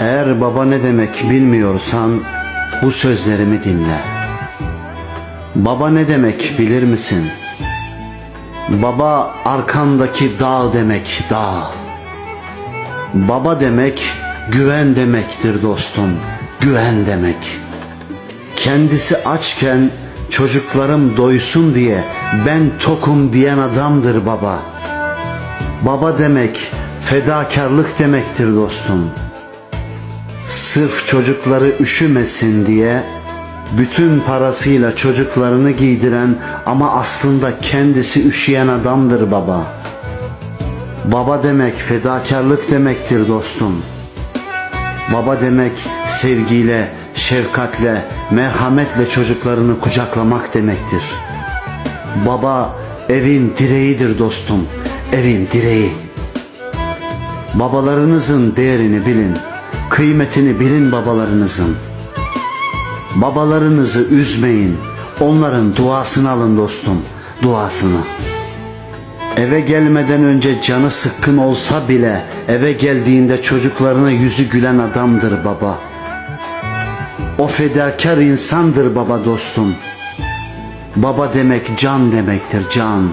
Eğer baba ne demek bilmiyorsan bu sözlerimi dinle. Baba ne demek bilir misin? Baba arkandaki dağ demek dağ. Baba demek güven demektir dostum. Güven demek. Kendisi açken çocuklarım doysun diye ben tokum diyen adamdır baba. Baba demek fedakarlık demektir dostum. Sırf çocukları üşümesin diye bütün parasıyla çocuklarını giydiren ama aslında kendisi üşüyen adamdır baba. Baba demek fedakarlık demektir dostum. Baba demek sevgiyle, şefkatle, merhametle çocuklarını kucaklamak demektir. Baba evin direğidir dostum, evin direği. Babalarınızın değerini bilin, kıymetini bilin babalarınızın. Babalarınızı üzmeyin, onların duasını alın dostum, duasını. Eve gelmeden önce canı sıkkın olsa bile eve geldiğinde çocuklarına yüzü gülen adamdır baba. O fedakar insandır baba dostum. Baba demek can demektir can.